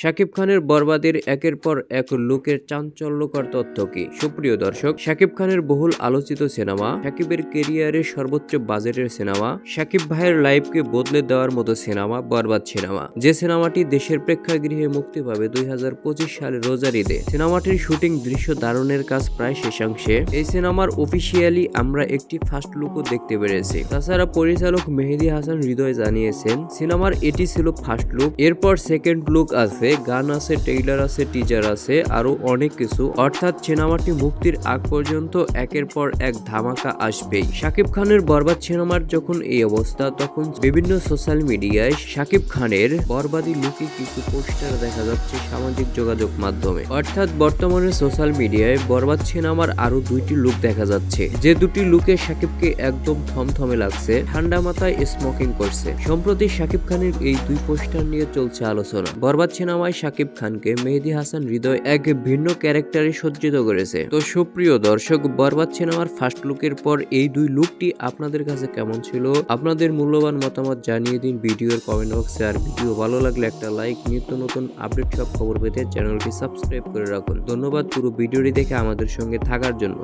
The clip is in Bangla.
শাকিব খানের বরবাদের একের পর এক লুকের চাঞ্চল্যকর তথ্য কি? সুপ্রিয় দর্শক, শাকিব খানের বহুল আলোচিত সিনেমা, শাকিবের কেরিয়ারের সর্বোচ্চ বাজেটের সিনেমা, শাকিব ভাইয়ের লাইফকে বদলে দেওয়ার মতো সিনেমা, বরবাদ সিনেমা। যে সিনেমাটি দেশের প্রেক্ষাগৃহে মুক্তি পাবে দুই সালের রোজার ঈদে। সিনেমাটির শুটিং দৃশ্য ধারণের কাজ প্রায় শেষাংশে। এই সিনেমার অফিসিয়ালি আমরা একটি ফার্স্ট লুকও দেখতে পেরেছি। তাছাড়া পরিচালক মেহেদি হাসান হৃদয় জানিয়েছেন, সিনেমার এটি ছিল ফার্স্ট লুক এরপর সেকেন্ড লুক আছে গান আছে, ট্রেইলার আছে টিজার আছে আরও অনেক কিছু। অর্থাৎ সিনেমাটি মুক্তির আগ পর্যন্ত একের পর এক ধামাকা আসবেই। শাকিব খানের বরবাদ সিনেমার যখন এই অবস্থা, তখন বিভিন্ন সোশ্যাল মিডিয়ায় শাকিব খানের বরবাদি লুকে কিছু পোস্টার দেখা যাচ্ছে সামাজিক যোগাযোগ মাধ্যমে। অর্থাৎ বর্তমানে সোশ্যাল মিডিয়ায় বরবাদ সিনেমার আরও দুইটি লুক দেখা যাচ্ছে। যে দুটি লুকে শাকিবকে একদম থমথমে লাগছে, ঠান্ডা মাথায় স্মোকিং করছে। সম্প্রতি শাকিব খানের এই দুই পোস্টার নিয়ে চলছে আলোচনা। বরবাদ সিনেমায় শাকিব খানকে মেহেদি হাসান হৃদয় এক ভিন্ন ক্যারেক্টারে সজ্জিত করেছে। তো সুপ্রিয় দর্শক, বরবাদ সিনেমার ফার্স্ট লুকের পর এই দুই লুকটি আপনাদের কাছে কেমন ছিল? আপনাদের মূল্যবান মতামত জানিয়ে দিন ভিডিওর কমেন্ট বক্সে আর ভিডিও ভালো লাগলে একটা লাইক নিত্য নতুন আপডেট সব খবর পেতে চ্যানেলটি সাবস্ক্রাইব করে রাখুন। ধন্যবাদ, পুরো ভিডিওটি দেখে আমাদের সঙ্গে থাকার জন্য।